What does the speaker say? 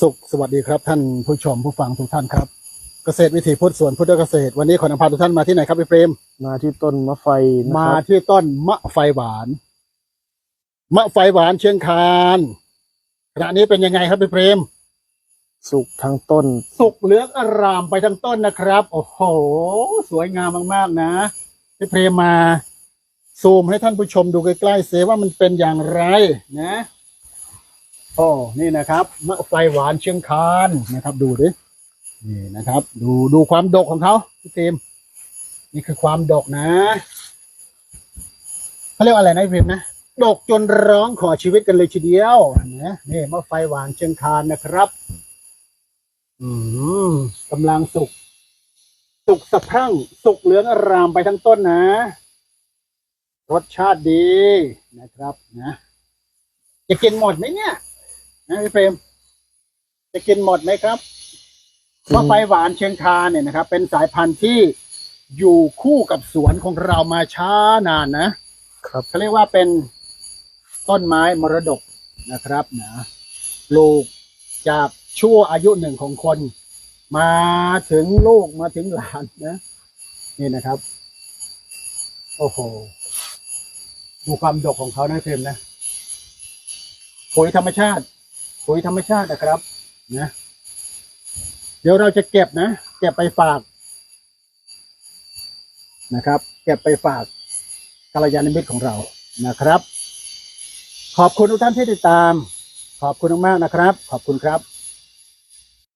สุขสวัสดีครับท่านผู้ชมผู้ฟังทุกท่านครับ เกษตรวิถีพุทธสวนพุทธเกษตร วันนี้ขอนำพาทุกท่านมาที่ไหนครับพี่เปรมมาที่ต้นมะไฟนะมาครับที่ต้นมะไฟหวาน มะไฟหวานเชียงคานขณะนี้เป็นยังไงครับพี่เปรม สุกทั้งต้น สุกเหลืองอารามไปทั้งต้นนะครับ โอ้โห สวยงามมากๆนะพี่เพรมมาซูมให้ท่านผู้ชมดูใกล้ๆเสว่ามันเป็นอย่างไรนะ โอ้นี่นะครับมะไฟหวานเชียงคานนะครับ ดูดินี่นะครับ ดูดูความดกของเขาพี่เพรมนี่คือความดกนะเขาเรียกอะไรนะพี่เพรมนะดกจนร้องขอชีวิตกันเลยทีเดียวนะนี่มะไฟหวานเชียงคานนะครับ อืมกำลังสุกสุกสะพรั่งสุกเหลืองอรามไปทั้งต้นนะ รสชาติดีนะครับนะจะกินหมดไหมเนี่ย นะพี่เฟรมจะกินหมดไหมครับอืมมะไฟหวานเชียงคานเนี่ยนะครับ เป็นสายพันธุ์ที่อยู่คู่กับสวนของเรามาช้านานนะครับเขาเรียกว่าเป็นต้นไม้มรดกนะครับนะปลูกจากชั่วอายุหนึ่งของคน มาถึงลูกมาถึงหลานนะ นี่นะครับ โอ้โหดูความดกของเขานะเฟรมนะปุ๋ยธรรมชาติ ปุ๋ยธรรมชาตินะครับนะ เดี๋ยวเราจะเก็บนะ เก็บไปฝาก นะครับ เก็บไปฝากกัลยาณมิตรของเรานะครับ ขอบคุณทุกท่านที่ติดตาม ขอบคุณมากๆนะครับ ขอบคุณครับ